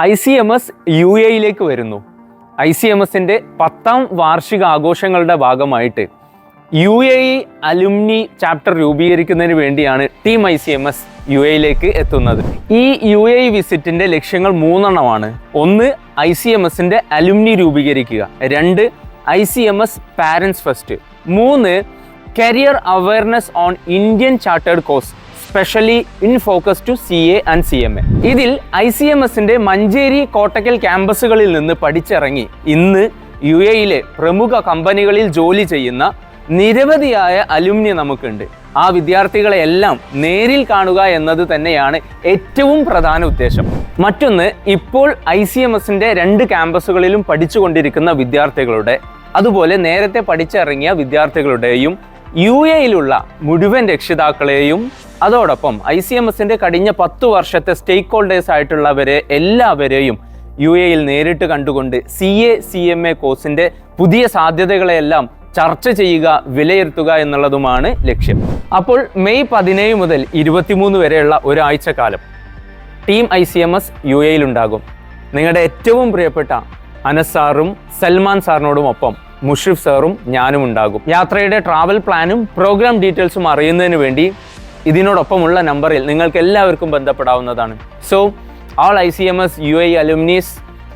I C M S U എയിലേക്ക് വരുന്നു. I C M എസിന്റെ പത്താം വാർഷിക ആഘോഷങ്ങളുടെ ഭാഗമായിട്ട് U A E alumni chapter രൂപീകരിക്കുന്നതിന് വേണ്ടിയാണ് team I C M S U എയിലേക്ക് എത്തുന്നത്. ഈ യു എ വിസിറ്റിന്റെ ലക്ഷ്യങ്ങൾ മൂന്നെണ്ണമാണ്. ഒന്ന് ഐ സി എം എസിന്റെ അലുമിനി രൂപീകരിക്കുക. രണ്ട് I C M S parents first. മൂന്ന് career awareness on Indian chartered course specially in focus to C A and C M A ഇതിൽ ഐ സി എം എസിന്റെ മഞ്ചേരി കോട്ടക്കൽ ക്യാമ്പസുകളിൽ നിന്ന് പഠിച്ചിറങ്ങി. ഇന്ന് യു എയിലെ പ്രമുഖ കമ്പനികളിൽ ജോലി ചെയ്യുന്ന നിരവധിയായ അലുമിനി നമുക്കുണ്ട്. ആ വിദ്യാർത്ഥികളെ എല്ലാം നേരിൽ കാണുക എന്നത് തന്നെയാണ് ഏറ്റവും പ്രധാന ഉദ്ദേശം. മറ്റൊന്ന് ഇപ്പോൾ ഐ സി എം എസിന്റെ രണ്ട് ക്യാമ്പസുകളിലും പഠിച്ചുകൊണ്ടിരിക്കുന്ന വിദ്യാർത്ഥികളുടെ അതുപോലെ നേരത്തെ പഠിച്ചിറങ്ങിയ വിദ്യാർത്ഥികളുടെയും യു എയിലുള്ള മുഴുവൻ രക്ഷിതാക്കളെയും അതോടൊപ്പം ഐ സി എം എസിന്റെ കഴിഞ്ഞ പത്ത് വർഷത്തെ സ്റ്റേക്ക് ഹോൾഡേഴ്സ് ആയിട്ടുള്ളവരെ എല്ലാവരെയും യു എയിൽ നേരിട്ട് കണ്ടുകൊണ്ട് C A C M A കോഴ്സിന്റെ പുതിയ സാധ്യതകളെയെല്ലാം ചർച്ച ചെയ്യുക വിലയിരുത്തുക എന്നുള്ളതുമാണ് ലക്ഷ്യം. അപ്പോൾ മെയ് പതിനേഴ് മുതൽ ഇരുപത്തിമൂന്ന് വരെയുള്ള ഒരാഴ്ച കാലം team I C M S U എയിലുണ്ടാകും നിങ്ങളുടെ ഏറ്റവും പ്രിയപ്പെട്ട അനസ് സാറും സൽമാൻ സാറിനോടും മുഷ്രിഫ് സാറും ഞാനും ഉണ്ടാകും യാത്രയുടെ ട്രാവൽ പ്ലാനും പ്രോഗ്രാം ഡീറ്റെയിൽസും അറിയുന്നതിന് വേണ്ടി ഇതിനോടൊപ്പമുള്ള നമ്പറിൽ നിങ്ങൾക്ക് എല്ലാവർക്കും ബന്ധപ്പെടാവുന്നതാണ് so all I C M S U UAE alumnis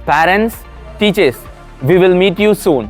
parents teachers we will meet you soon.